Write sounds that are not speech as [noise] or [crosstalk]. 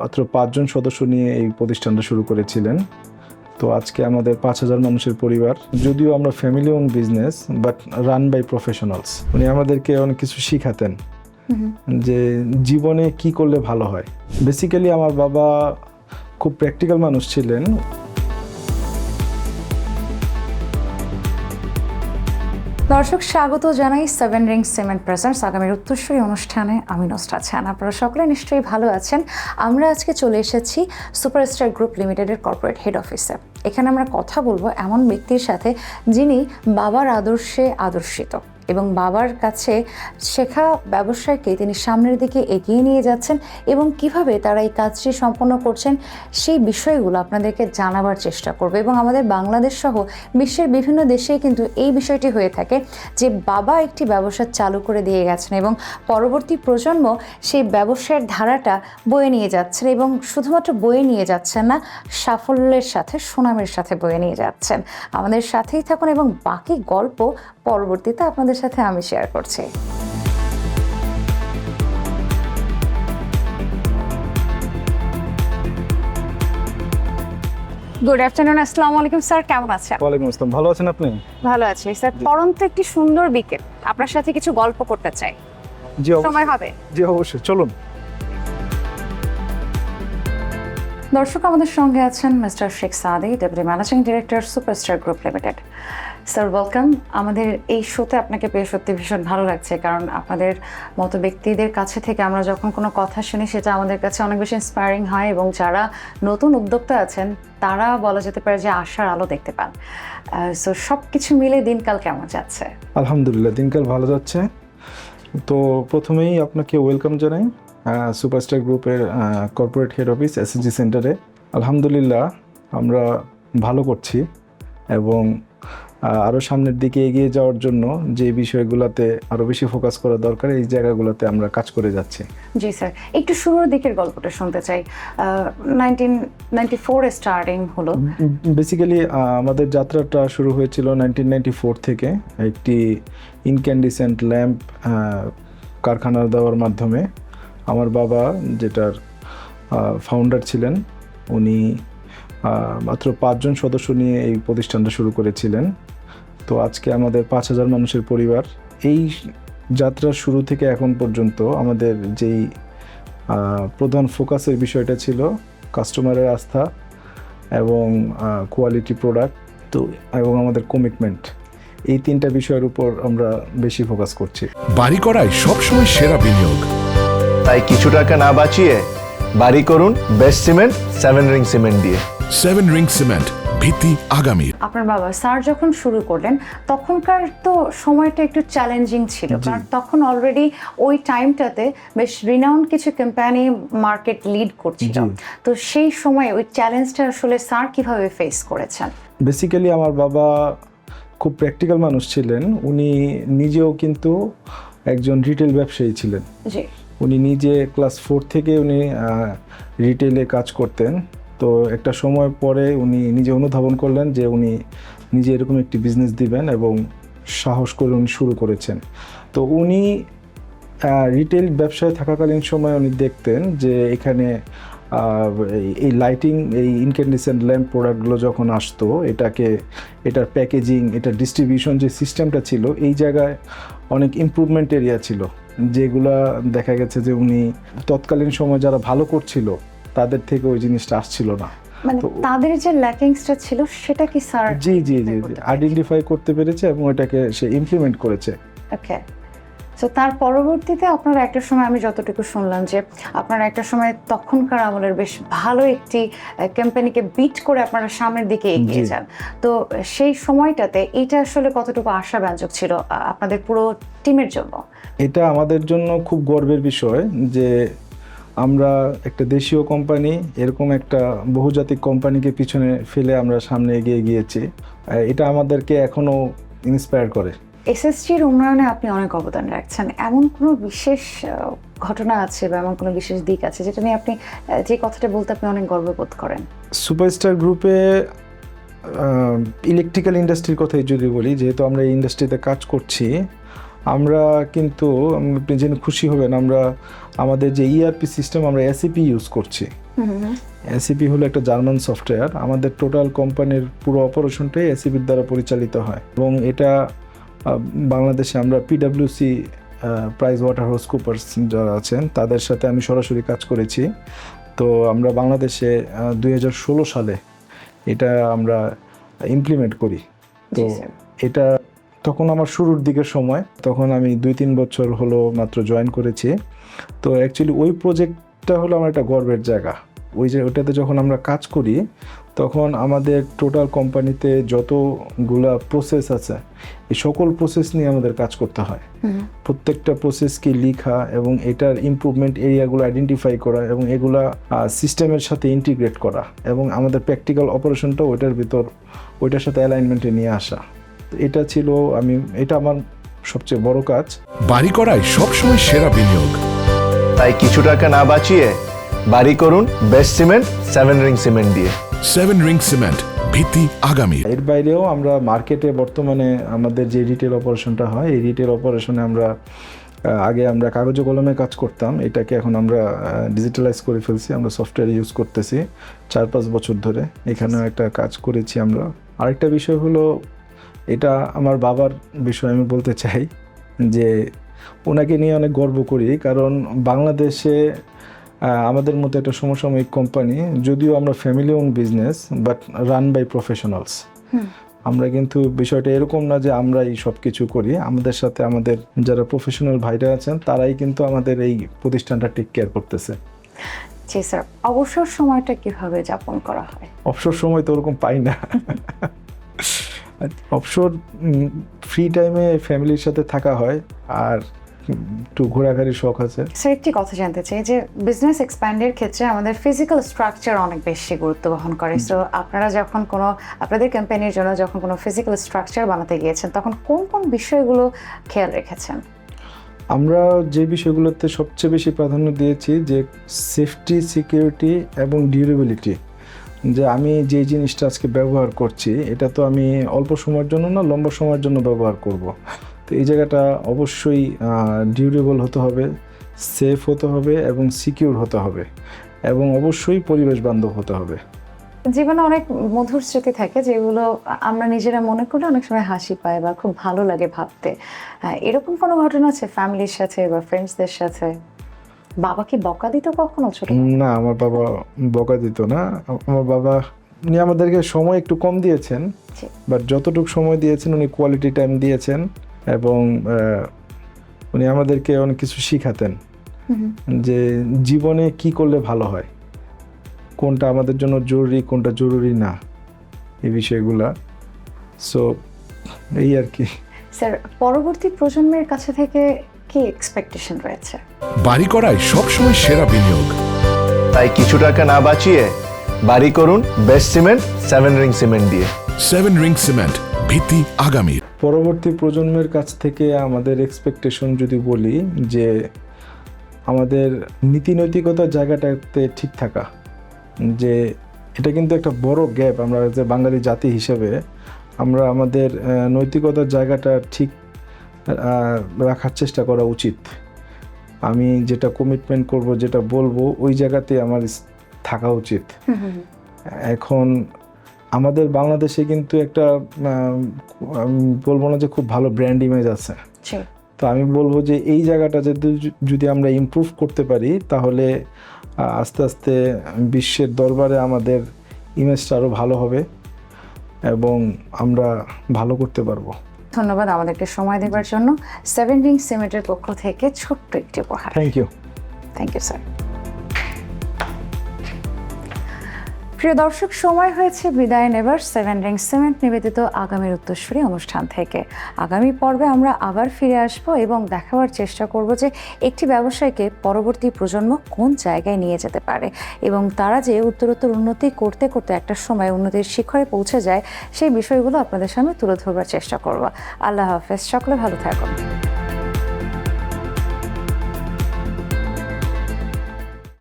মাত্র পাঁচজন সদস্য নিয়ে এই প্রতিষ্ঠানটা শুরু করেছিলেন। তো আজকে আমাদের পাঁচ হাজার মানুষের পরিবার যদিও আমরা family own business but run by professionals উনি আমাদেরকে অনেক কিছু শিখাতেন। যে জীবনে কি করলে ভালো হয়। বেসিক্যালি আমার বাবা খুব প্র্যাকটিক্যাল মানুষ ছিলেন। দর্শক, স্বাগত জানাই সেভেন রিং সিমেন্ট প্রেজেন্টস আগামীর উত্তরসূরি অনুষ্ঠানে। আমি নষ্ট আছেন আপনারা সকলে নিশ্চয়ই ভালো আছেন। আমরা আজকে চলে এসেছি সুপারস্টার গ্রুপ লিমিটেডের কর্পোরেট হেড অফিসে এখানে আমরা কথা বলব এমন ব্যক্তির সাথে যিনি বাবার আদর্শে আদর্শিত। এবং বাবার কাছে শেখা ব্যবসাকে তিনি সামনের দিকে এগিয়ে নিয়ে যাচ্ছেন এবং কীভাবে তারা এই কাজটি সম্পন্ন করছেন সেই বিষয়গুলো আপনাদেরকে জানাবার চেষ্টা করবে। এবং আমাদের বাংলাদেশ সহ বিশ্বের বিভিন্ন দেশেই কিন্তু এই বিষয়টি হয়ে থাকে যে বাবা একটি ব্যবসা চালু করে দিয়ে গেছেন এবং পরবর্তী প্রজন্ম সেই ব্যবসার ধারাটা বয়ে নিয়ে যাচ্ছেন এবং শুধুমাত্র বয়ে নিয়ে যাচ্ছেন না, সাফল্যের সাথে সুনামের সাথে বয়ে নিয়ে যাচ্ছেন। আমাদের সাথেই থাকুন এবং বাকি গল্প পরবর্তীতে আপনাদের সাথে আমি শেয়ার করছি। গুড আফটারনুন আসসালামু আলাইকুম স্যার কেমন আছেন? ওয়ালাইকুম আসসালাম। ভালো আছেন আপনি? ভালো আছি স্যার পরন্ত একটি সুন্দর বিকেল আপনার সাথে কিছু গল্প করতে চাই। জি সময় হবে? জি অবশ্যই। চলুন। দর্শক আমাদের সঙ্গে আছেন mister Sheikh Sadi deputy managing director superstar group limited sir welcome আমাদের এই শোতে আপনাকে পেয়ে সত্যি ভীষণ ভালো লাগছে, কারণ আপনাদের মতো ব্যক্তিদের কাছে থেকে আমরা যখন কোনো কথা শুনি, সেটা আমাদের কাছে অনেক বেশি ইন্সপায়ারিং হয় এবং যারা নতুন উদ্যোক্তা আছেন, তারা বলা যেতে পারে যে আশার আলো দেখতে পান। সো সব কিছু মিলে দিনকাল কেমন যাচ্ছে? আলহামদুলিল্লাহ, দিনকাল ভালো যাচ্ছে। তো প্রথমেই আপনাকে ওয়েলকাম জানাই। সুপারস্টার গ্রুপের কর্পোরেট হেড অফিস এসএসজি সেন্টারে আলহামদুলিল্লাহ, আমরা ভালো করছি এবং আরও সামনের দিকে এগিয়ে যাওয়ার জন্য যে বিষয়গুলোতে আরও বেশি ফোকাস করা দরকার এই জায়গাগুলোতে আমরা কাজ করে যাচ্ছি। জি স্যার একটু শুরুর দিকের গল্পটা শুনতে চাই। নাইনটিন নাইনটি ফোরে স্টার্টিং হলো। বেসিক্যালি আমাদের যাত্রাটা শুরু হয়েছিল নাইনটিন নাইনটি ফোর থেকে একটি ইনক্যান্ডিসেন্ট ল্যাম্প কারখানা দেওয়ার মাধ্যমে। আমার বাবা যেটার ফাউন্ডার ছিলেন উনি মাত্র পাঁচজন সদস্য নিয়ে এই প্রতিষ্ঠানটা শুরু করেছিলেন। তো আজকে আমাদের পাঁচ হাজার মানুষের পরিবার। এই যাত্রার শুরু থেকে এখন পর্যন্ত আমাদের যেই আহ, প্রধান ফোকাসের বিষয়টা ছিল কাস্টমারের আস্থা এবং কোয়ালিটি প্রোডাক্ট তো এবং আমাদের কমিটমেন্ট এই তিনটা বিষয়ের উপর আমরা বেশি ফোকাস করছি। বাড়ি করায় সবসময় সেরা বিনিয়োগ। তাই কিছু টাকা না বাঁচিয়ে বাড়ি করুন best cement seven ring cement দিয়ে। সেভেন রিং সিমেন্ট ভিত্তি আগামীর। আপনার বাবা স্যার যখন শুরু করলেন তখনকার তো সময়টা একটু চ্যালেঞ্জিং ছিল। কারণ তখন অলরেডি ওই টাইমটাতে বেশ রিনাউন্ড কিছু কোম্পানি মার্কেট লিড করছিল। তো সেই সময় ওই চ্যালেঞ্জটা আসলে স্যার কীভাবে ফেস করেছেন? বেসিক্যালি আমার বাবা খুব প্র্যাকটিক্যাল মানুষ ছিলেন। উনি নিজেও কিন্তু একজন রিটেল ব্যবসায়ী ছিলেন। উনি নিজে ক্লাস ফোর থেকে উনি রিটেলে কাজ করতেন। তো একটা সময় পরে উনি নিজে অনুধাবন করলেন যে উনি নিজে এরকম একটি বিজনেস দিবেন এবং সাহস করে উনি শুরু করেছেন। তো উনি রিটেল ব্যবসায় থাকাকালীন সময় উনি দেখতেন যে এখানে এই- লাইটিং এই ইনক্যান্ডিসেন্ট ল্যাম্প প্রোডাক্টগুলো যখন আসতো, এটাকে, এটার প্যাকেজিং এটার ডিস্ট্রিবিউশন যে সিস্টেমটা ছিল, এই জায়গায় অনেক ইমপ্রুভমেন্ট এরিয়া ছিল। যেগুলা দেখা গেছে যে উনি তৎকালীন সময় যারা ভালো করছিল তাদের থেকে ওই জিনিসটা আসছিল না। মানে তাদের যে ল্যাকিংসটা ছিল সেটা কি স্যার জি জি জি? আইডেন্টিফাই করতে পেরেছে এবং এটাকে সে ইমপ্লিমেন্ট করেছে। ওকে তো তার পরবর্তীতে আপনারা একটা সময় আমি যতটুকু শুনলাম যে আপনারা একটা সময় তখনকার আমলের বেশ ভালো একটি কোম্পানিকে বিট করে আপনারা সামনের দিকে এগিয়ে যান। তো সেই সময়টাতে এটা আসলে কতটুকু আশাব্যঞ্জক ছিল আপনাদের পুরো টিমের জন্য? এটা আমাদের জন্য খুব গর্বের বিষয় যে আমরা একটা দেশীয় কোম্পানি এরকম একটা বহুজাতিক কোম্পানিকে পিছনে ফেলে আমরা সামনে এগিয়ে গিয়েছি। এটা আমাদেরকে এখনও ইন্সপায়ার করে। এসএসজির উন্নয়নে আপনি অনেক অবদান রাখছেন। এমন কোনো বিশেষ ঘটনা আছে বা এমন কোনো বিশেষ দিক আছে যেটা নিয়ে আপনি যে কথাটা বলতে আপনি অনেক গর্ববোধ করেন? সুপারস্টার গ্রুপে ইলেকট্রিক্যাল ইন্ডাস্ট্রির কথাই যদি বলি যেহেতু আমরা এই ইন্ডাস্ট্রিতে কাজ করছি আমরা কিন্তু আপনি জেনে খুশি হবেন আমরা আমাদের যে ইআরপি সিস্টেম আমরা এসিপি ইউজ করছি। এসিপি হলো একটা জার্মান সফটওয়্যার। আমাদের টোটাল কোম্পানির পুরো অপারেশনটাই এসিপির দ্বারা পরিচালিত হয়। এবং এটা বাংলাদেশে আমরা পিডাব্লিউসি প্রাইস ওয়াটার হাউস কুপার্স যারা আছেন তাদের সাথে আমি সরাসরি কাজ করেছি। তো আমরা বাংলাদেশে দু হাজার ষোলো সালে এটা আমরা ইমপ্লিমেন্ট করি। তো এটা তখন আমার শুরুর দিকের সময় তখন আমি দুই তিন বছর হলো মাত্র জয়েন করেছি। তো অ্যাকচুয়ালি ওই প্রজেক্টটা হলো আমার একটা গর্বের জায়গা। ওই যে ওটাতে যখন আমরা কাজ করি তখন আমাদের টোটাল কোম্পানিতে যতগুলা প্রসেস আছে এই সকল প্রসেস নিয়ে আমাদের কাজ করতে হয়। প্রত্যেকটা প্রসেসকে লিখা এবং এটার ইমপ্রুভমেন্ট এরিয়াগুলো আইডেন্টিফাই করা এবং এগুলা সিস্টেমের সাথে ইন্টিগ্রেট করা এবং আমাদের প্র্যাকটিক্যাল অপারেশনটা ওইটার ভিতর ওইটার সাথে অ্যালাইনমেন্টে নিয়ে আসা। এটা ছিল আমি এটা আমার সবচেয়ে বড় কাজ। বাড়ি করাই সবসময় সেরা বিনিয়োগ। তাই কিছু টাকা না বাঁচিয়ে বাড়ি করুন best cement seven ring cement দিয়ে। সেভেন রিং সিমেন্ট ভিত্তি আগামী। এর বাইরেও আমরা মার্কেটে বর্তমানে আমাদের যে রিটেল অপারেশনটা হয় এই রিটেল অপারেশনে আমরা আগে আমরা কাগজে কলমে কাজ করতাম এটাকে এখন আমরা ডিজিটালাইজ করে ফেলছি আমরা সফটওয়্যার ইউজ করতেছি চার পাঁচ বছর ধরে। এখানেও একটা কাজ করেছি আমরা। আরেকটা বিষয় হলো এটা আমার বাবার বিষয়ে আমি বলতে চাই যে ওনাকে নিয়ে অনেক গর্ব করি কারণ বাংলাদেশে আমাদের মতো একটা সমসাময়িক কোম্পানি যদিও আমরা family own business but run by professionals আমরা কিন্তু বিষয়টা এরকম না যে আমরা এই সব কিছু করি আমাদের সাথে আমাদের যারা প্রফেশনাল ভাইরা আছেন তারাই কিন্তু আমাদের এই প্রতিষ্ঠানটা টেক কেয়ার করতেছে। জি স্যার অবসর সময়টা কীভাবে যাপন করা হয়? অবসর সময় তো ওরকম পাই না। [laughs] অবসর ফ্রি টাইমে ফ্যামিলির সাথে থাকা হয় আর একটু ঘোরাঘুরির শখ আছে। স্যার একটি কথা জানতে চাই যে বিজনেস এক্সপ্যান্ডের ক্ষেত্রে আমাদের ফিজিক্যাল স্ট্রাকচার অনেক বেশি গুরুত্ব বহন করে। সো আপনারা যখন কোনো আপনাদের কোম্পানির জন্য যখন কোনো ফিজিক্যাল স্ট্রাকচার বানাতে গিয়েছেন তখন কোন কোন বিষয়গুলো খেয়াল রেখেছেন? আমরা যে বিষয়গুলোতে সবচেয়ে বেশি প্রাধান্য দিয়েছি যে সেফটি সিকিউরিটি এবং ডিউরেবিলিটি যে আমি যে জিনিসটা আজকে ব্যবহার করছি, এটা তো আমি অল্প সময়ের জন্য না, লম্বা সময়ের জন্য ব্যবহার করব। তো এই জায়গাটা অবশ্যই ডিউরেবল হতে হবে সেফ হতে হবে এবং সিকিউর হতে হবে এবং অবশ্যই পরিবেশ বান্ধব হতে হবে। জীবনে অনেক মধুর স্মৃতি থাকে যেগুলো আমরা নিজেরা মনে করলে অনেক সময় হাসি পায় বা খুব ভালো লাগে ভাবতে। এরকম কোনো ঘটনা আছে ফ্যামিলির সাথে বা ফ্রেন্ডসদের সাথে? বাবা কি বকা দিত কখনো ছোট না আমার বাবা বকা দিত না। আমার বাবা উনি আমাদেরকে সময় একটু কম দিয়েছেন বাট যতটুকু সময় দিয়েছেন উনি কোয়ালিটি টাইম দিয়েছেন এবং উনি আমাদেরকে অনেক কিছু শিখাতেন। যে জীবনে কি করলে ভালো হয় কোনটা আমাদের জন্য জরুরি কোনটা জরুরি না এই বিষয়গুলা। সো এই আর কি। স্যার পরবর্তী প্রজন্মের কাছে থেকে কি এক্সপেকটেশন রয়েছে? বাড়ি করাই সবসময় সেরা বিনিয়োগ। তাই কিছু টাকা না বাঁচিয়ে বাড়ি করুন best cement seven ring cement দিয়ে। সেভেন রিং সিমেন্ট ভিত্তি আগামী। পরবর্তী প্রজন্মের কাছ থেকে আমাদের এক্সপেকটেশন যদি বলি যে আমাদের নীতি নৈতিকতার জায়গাটাতে ঠিক থাকা যে এটা কিন্তু একটা বড় গ্যাপ আমরা যে বাঙালি জাতি হিসেবে আমরা আমাদের নৈতিকতার জায়গাটা ঠিক রাখার চেষ্টা করা উচিত। আমি যেটা কমিটমেন্ট করব যেটা বলব ওই জায়গাতে আমার থাকা উচিত। এখন আমাদের বাংলাদেশে কিন্তু একটা বলব না যে খুব ভালো ব্র্যান্ড ইমেজ আছে। তো আমি বলব যে এই জায়গাটা যদি যদি আমরা ইমপ্রুভ করতে পারি তাহলে আস্তে আস্তে বিশ্বের দরবারে আমাদের ইমেজটা আরও ভালো হবে এবং আমরা ভালো করতে পারব। ধন্যবাদ আমাদেরকে সময় দেওয়ার জন্য। সেভেন রিং সিমেন্টের পক্ষ থেকে ছোট্ট একটি উপহার। Thank you thank you sir প্রিয় দর্শক, সময় হয়েছে বিদায় নেবার। সেভেন রিং সিমেন্ট নিবেদিত আগামীর উত্তরসূরি অনুষ্ঠান থেকে। আগামী পর্বে আমরা আবার ফিরে আসব এবং দেখাবার চেষ্টা করব যে একটি ব্যবসায়কে পরবর্তী প্রজন্ম কোন জায়গায় নিয়ে যেতে পারে এবং তারা যে উত্তরোত্তর উন্নতি করতে করতে একটা সময় উন্নতির শিখরে পৌঁছে যায়, সেই বিষয়গুলো আপনাদের সামনে তুলে ধরবার চেষ্টা করব। আল্লাহ হাফেজ, সকলে ভালো থাকুন।